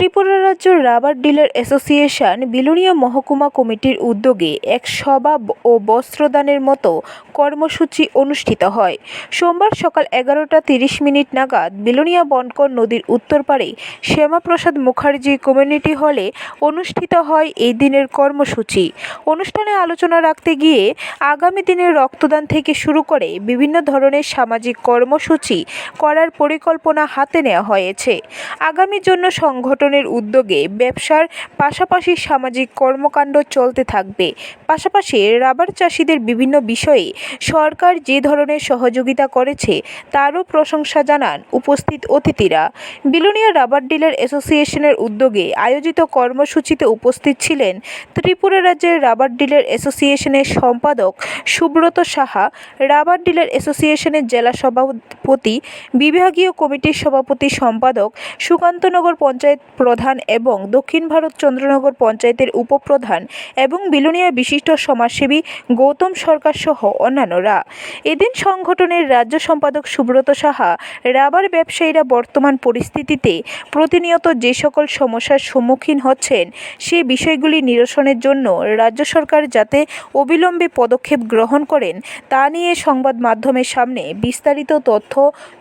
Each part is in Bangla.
ত্রিপুরা রাজ্য রাবার ডিলার অ্যাসোসিয়েশন বিলোনিয়া মহকুমা কমিটির উদ্যোগে এক সভা ও বস্ত্রদানের মতো কর্মসূচি অনুষ্ঠিত হয়। সোমবার সকাল এগারোটা তিরিশ মিনিট নাগাদ বিলোনিয়া বনকর নদীর উত্তর পাড়ে শ্যামাপ্রসাদ মুখার্জি কমিউনিটি হলে অনুষ্ঠিত হয় এই দিনের কর্মসূচি। অনুষ্ঠানে আলোচনা রাখতে গিয়ে আগামী দিনের রক্তদান থেকে শুরু করে বিভিন্ন ধরনের সামাজিক কর্মসূচি করার পরিকল্পনা হাতে নেওয়া হয়েছে। আগামীর জন্য সংগঠনের উদ্যোগে ব্যবসার পাশাপাশি সামাজিক কর্মকাণ্ড চলতে থাকবে। পাশাপাশি রাবার চাষিদের বিভিন্ন বিষয়ে সরকার যে ধরনের সহযোগিতা করেছে, তারও প্রশংসা জানান উপস্থিত অতিথিরা। বিলোনিয়া রাবার ডিলার অ্যাসোসিয়েশনের উদ্যোগে আয়োজিত কর্মসূচিতে উপস্থিত ছিলেন ত্রিপুরা রাজ্যের রাবার ডিলার অ্যাসোসিয়েশনের সম্পাদক সুব্রত সাহা, রাবার ডিলার অ্যাসোসিয়েশনের জেলা সভাপতি, বিভাগীয় কমিটির সভাপতি সম্পাদক সুকান্তনগর পঞ্চায়েত প্রধান এবং দক্ষিণ ভারত চন্দ্রনগর পঞ্চায়েতের উপপ্রধান এবং বিলোনিয়া বিশিষ্ট সমাজসেবী গৌতম সরকার সহ অন্যান্যরা। এদিন সংগঠনের রাজ্য সম্পাদক সুব্রত সাহা, রাবার ব্যবসায়ীরা বর্তমান পরিস্থিতিতে প্রতিনিয়ত যে সকল সমস্যার সম্মুখীন হচ্ছেন, সে বিষয়গুলি নিরসনের জন্য রাজ্য সরকার যাতে অবিলম্বে পদক্ষেপ গ্রহণ করেন, তা নিয়ে সংবাদ মাধ্যমের সামনে বিস্তারিত তথ্য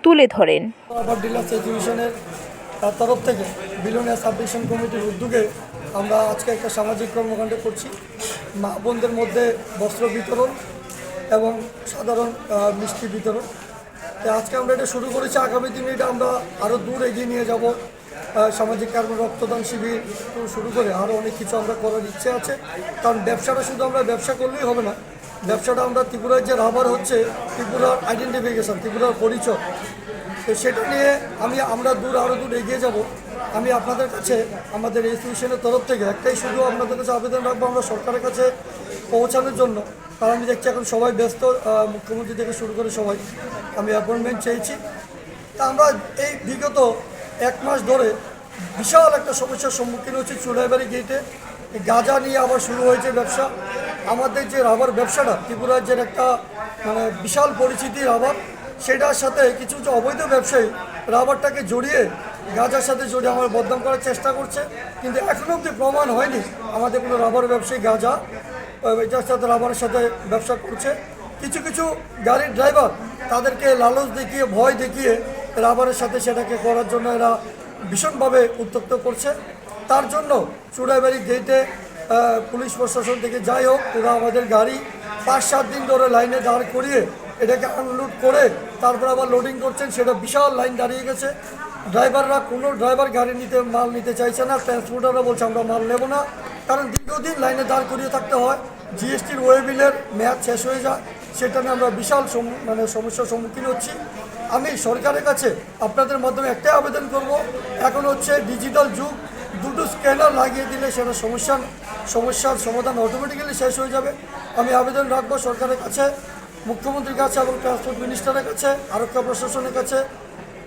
তুলে ধরেন। তার তরফ থেকে বিলোনিয়া সাবডিভিশন কমিটির উদ্যোগে আমরা আজকে একটা সামাজিক কর্মকাণ্ড করছি। মা বোনদের মধ্যে বস্ত্র বিতরণ এবং সাধারণ মিষ্টি বিতরণ। আজকে আমরা এটা শুরু করেছি। আগামী দিনে এটা আমরা আরও দূর এগিয়ে নিয়ে যাব। সামাজিক কর্ম রক্তদান শিবির শুরু করে আরও অনেক কিছু আমরা করার ইচ্ছে আছে। কারণ ব্যবসাটা শুধু আমরা ব্যবসা করলেই হবে না। ব্যবসাটা আমরা ত্রিপুরার যে রাবার হচ্ছে, ত্রিপুরার আইডেন্টিফিকেশন ত্রিপুরার পরিচয় তো সেটা নিয়ে আমি, আমরা দূর আরও দূর এগিয়ে যাব। আমি আপনাদের কাছে, আমাদের ইনস্টিটিউশনের তরফ থেকে একটাই শুধু আপনাদের কাছে আবেদন রাখব আমরা সরকারের কাছে পৌঁছানোর জন্য। কারণ আমি দেখছি এখন সবাই ব্যস্ত মুখ্যমন্ত্রী থেকে শুরু করে সবাই। আমি অ্যাপয়েন্টমেন্ট চেয়েছি তা আমরা এই বিগত এক মাস ধরে বিশাল একটা সমস্যার সম্মুখীন হচ্ছি চুড়াইবাড়ি গেটে। গাঁজা নিয়ে আবার শুরু হয়েছে ব্যবসা। আমাদের যে রাবার ব্যবসাটা, ত্রিপুরা রাজ্যের একটা মানে বিশাল পরিচিতি রাবার। সেটার সাথে কিছু কিছু অবৈধ ব্যবসায়ী রাবারটাকে জড়িয়ে গাঁজার সাথে জড়িয়ে আমার বদনাম করার চেষ্টা করছে। কিন্তু এখনও অব্দি প্রমাণ হয়নি আমাদের কোনো রাবার ব্যবসায়ী গাঁজা এটার সাথে রাবারের সাথে ব্যবসা করছে। কিছু কিছু গাড়ির ড্রাইভার তাদেরকে লালচ দেখিয়ে, ভয় দেখিয়ে রাবারের সাথে সেটাকে করার জন্য এরা ভীষণভাবে উত্তক্ত করছে। তার জন্য চুড়াইবাড়ি গেটে পুলিশ প্রশাসন থেকে যাই হোক, ওরা আমাদের গাড়ি পাঁচ, সাত দিন ধরে লাইনে দাঁড় করিয়ে এটাকে আনলোড করে তারপর আবার লোডিং করছেন, সেটা বিশাল লাইন দাঁড়িয়ে গেছে। ড্রাইভাররা কোনো ড্রাইভার গাড়ি নিতে, মাল নিতে চাইছে না ট্রান্সপোর্টাররা বলছে আমরা মাল নেব না। কারণ দীর্ঘদিন লাইনে দাঁড় করিয়ে থাকতে হয় জিএসটির ওয়ে বিলের মেয়াদ শেষ হয়ে যায়, সেটা নিয়ে আমরা বিশাল মানে সমস্যার সম্মুখীন হচ্ছি। আমি সরকারের কাছে আপনাদের মাধ্যমে একটাই আবেদন করব, এখন হচ্ছে ডিজিটাল যুগ, দুটো স্ক্যানার লাগিয়ে দিলে সেটা সমস্যা, সমস্যার সমাধান অটোমেটিক্যালি শেষ হয়ে যাবে। আমি আবেদন রাখব সরকারের কাছে। মুখ্যমন্ত্রীর কাছে এবং ট্রান্সপোর্ট মিনিস্টারের কাছে, আরক্ষা প্রশাসনের কাছে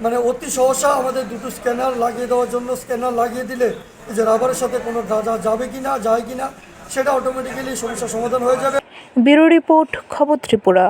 মানে অতি সহসা আমাদের দুটো স্ক্যানার লাগিয়ে দেওয়ার জন্য স্ক্যানার লাগিয়ে দিলে যে রাবারের সাথে কোনো গাঁজা যাবে কি না যায় কি না সেটা অটোমেটিক্যালি সমস্যার সমাধান হয়ে যাবে। ব্যুরো রিপোর্ট, খবর ত্রিপুরা।